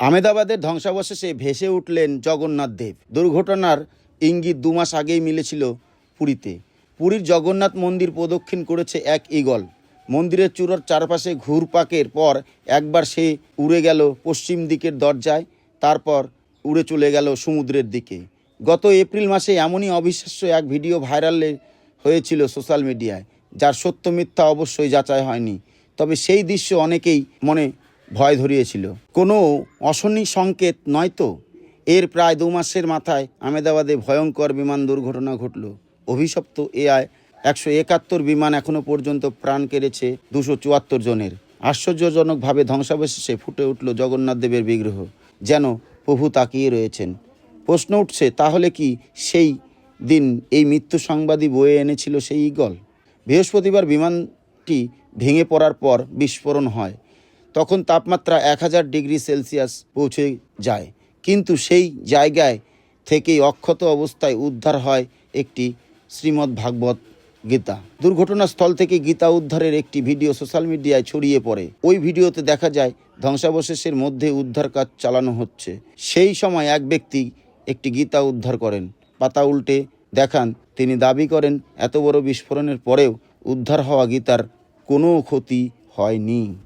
আমেদাবাদের ধ্বংসাবশেষে ভেসে উঠলেন জগন্নাথ দেব। দুর্ঘটনার ইঙ্গিত দু মাস আগেই মিলেছিল পুরীতে। পুরীর জগন্নাথ মন্দির প্রদক্ষিণ করেছে এক ঈগল। মন্দিরের চূড়ার চারপাশে ঘুরপাকের পর একবার সে উড়ে গেল পশ্চিম দিকের দরজায়, তারপর উড়ে চলে গেল সমুদ্রের দিকে। গত এপ্রিল মাসে এমনই অবিশ্বাস্য এক ভিডিও ভাইরাল হয়েছিল সোশ্যাল মিডিয়ায়, যার সত্য মিথ্যা অবশ্যই যাচাই হয়নি। তবে সেই দৃশ্য অনেকেই মনে ভয় ধরিয়েছিল। কোনো অশনি সংকেত নয় তো? এর প্রায় দু মাসের মাথায় আমেদাবাদে ভয়ঙ্কর বিমান দুর্ঘটনা ঘটল। অভিশপ্ত এআই একশো একাত্তর বিমান এখনও পর্যন্ত প্রাণ কেড়েছে দুশো চুয়াত্তর জনের। আশ্চর্যজনকভাবে ধ্বংসাবশেষে ফুটে উঠল জগন্নাথ দেবের বিগ্রহ, যেন প্রভু তাকিয়ে রয়েছেন। প্রশ্ন উঠছে, তাহলে কি সেই দিন এই মৃত্যু সংবাদই বয়ে এনেছিল সেই ঈগল? বৃহস্পতিবার বিমানটি ভেঙে পড়ার পর বিস্ফোরণ হয়। তখন তাপমাত্রা এক হাজার ডিগ্রি সেলসিয়াস পৌঁছে যায়। কিন্তু সেই জায়গায় থেকেই অক্ষত অবস্থায় উদ্ধার হয় একটি শ্রীমদ্ ভাগবত গীতা। দুর্ঘটনাস্থল থেকে গীতা উদ্ধারের একটি ভিডিও সোশ্যাল মিডিয়ায় ছড়িয়ে পড়ে। ওই ভিডিওতে দেখা যায়, ধ্বংসাবশেষের মধ্যে উদ্ধার কাজ চালানো হচ্ছে। সেই সময় এক ব্যক্তি একটি গীতা উদ্ধার করেন। পাতা উল্টে দেখান, তিনি দাবি করেন, এত বড় বিস্ফোরণের পরেও উদ্ধার হওয়া গীতার কোনো ক্ষতি হয়নি।